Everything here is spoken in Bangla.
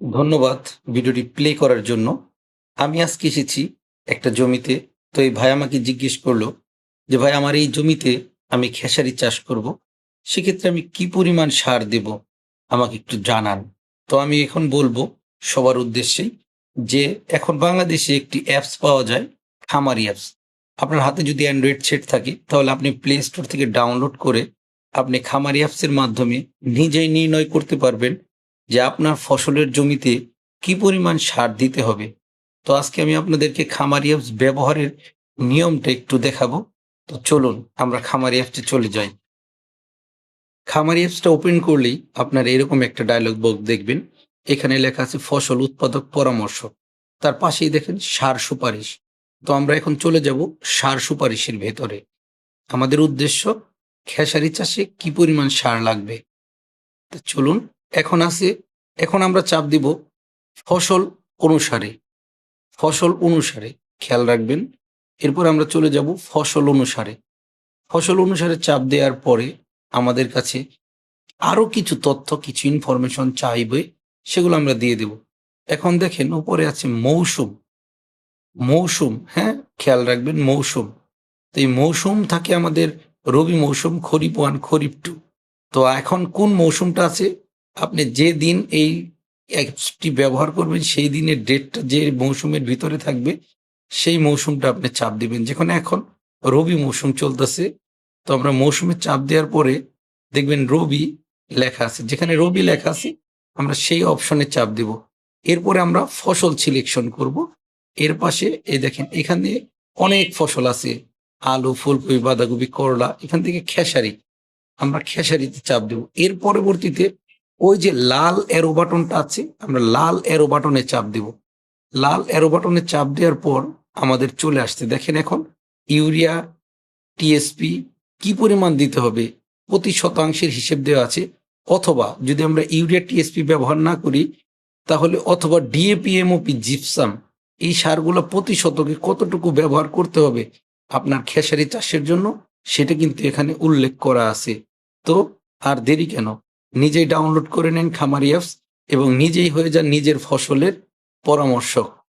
ধন্যবাদ ভিডিওটি প্লে করার জন্য। আমি আজকে এসেছি একটা জমিতে। তো এই ভাই আমাকে জিজ্ঞেস করল যে, ভাই, আমার এই জমিতে আমি খেসারি চাষ করব। সেক্ষেত্রে আমি কি পরিমাণ সার দেব? আমাকে একটু জানান। তো আমি এখন বলব সবার উদ্দেশ্যেই যে, এখন বাংলাদেশে একটি অ্যাপস পাওয়া যায়, খামারি অ্যাপস। আপনার হাতে যদি অ্যান্ড্রয়েড সেট থাকে, তাহলে আপনি প্লে স্টোর থেকে ডাউনলোড করে আপনি খামারি অ্যাপসের মাধ্যমে নিজেই নির্ণয় করতে পারবেন যে আপনার ফসলের জমিতে কি পরিমাণ সার দিতে হবে? তো আজকে আমি আপনাদেরকে খামারি অ্যাপস ব্যবহারের নিয়মটা একটু দেখাবো। তো চলুন, আমরা খামারি অ্যাপসে চলে যাই। খামারি অ্যাপসটা ওপেন করলেই আপনার এরকম একটা ডায়লগ বক্স দেখবেন। এখানে লেখা আছে, ফসল উৎপাদক পরামর্শ। তার পাশেই দেখেন, সার সুপারিশ। তো আমরা এখন চলে যাব সার সুপারিশের ভেতরে। আমাদের উদ্দেশ্য, খেসারি চাষে কি পরিমাণ সার লাগবে? তো চলুন, এখন আছে এখন আমরা চাপ দিব ফসল অনুসারে ফসল অনুসারে, খেয়াল রাখবেন। এরপর আমরা চলে যাব ফসল অনুসারে। ফসল অনুসারে চাপ দেওয়ার পরে আমাদের কাছে আরও কিছু তথ্য, কিছু ইনফরমেশন চাইবে, সেগুলো আমরা দিয়ে দেব। এখন দেখেন উপরে আছে মৌসুম। মৌসুম হ্যাঁ খেয়াল রাখবেন মৌসুম। তো এই মৌসুম থাকে আমাদের রবি মৌসুম, খরিফ ওয়ান, খরিফ টু। তো এখন কোন মৌসুমটা আছে? আপনি যে দিন এই অ্যাপসটি ব্যবহার করবেন, সেই দিনের ডেটটা যে মৌসুমের ভিতরে থাকবে, সেই মৌসুমটা আপনি চাপ দিবেন। যেখানে এখন রবি মৌসুম চলতেছে, তো আমরা মৌসুমে চাপ দেওয়ার পরে দেখবেন রবি লেখা আছে। যেখানে রবি লেখা আছে, আমরা সেই অপশনে চাপ দেব। এরপরে আমরা ফসল সিলেকশন করব। এর পাশে এই দেখেন, এখানে অনেক ফসল আছে। আলু, ফুলকপি, বাঁধাকপি, করলা, এখান থেকে খেসারি। আমরা খেসারিতে চাপ দেব। এর পরবর্তীতে ওই যে লাল এরো বাটনটা আছে, আমরা লাল এরো বাটনে চাপ দেব। লাল এরো বাটনে চাপ দেওয়ার পর আমাদের চলে আসছে। দেখেন এখন ইউরিয়া টিএসপি কি পরিমাণ দিতে হবে? প্রতি শতাংশের হিসেব দেওয়া আছে। অথবা যদি আমরা ইউরিয়া টিএসপি ব্যবহার না করি, তাহলে অথবা ডিএপি এমওপি জিপসাম এই সারগুলো প্রতি শতকে কতটুকু ব্যবহার করতে হবে? আপনার খেসারি চাষের জন্য সেটা কিন্তু এখানে উল্লেখ করা আছে। তো আর দেরি কেন? নিজেই ডাউনলোড করে নেন খামারি অ্যাপস এবং নিজেই হয়ে যান নিজের ফসলের পরামর্শক।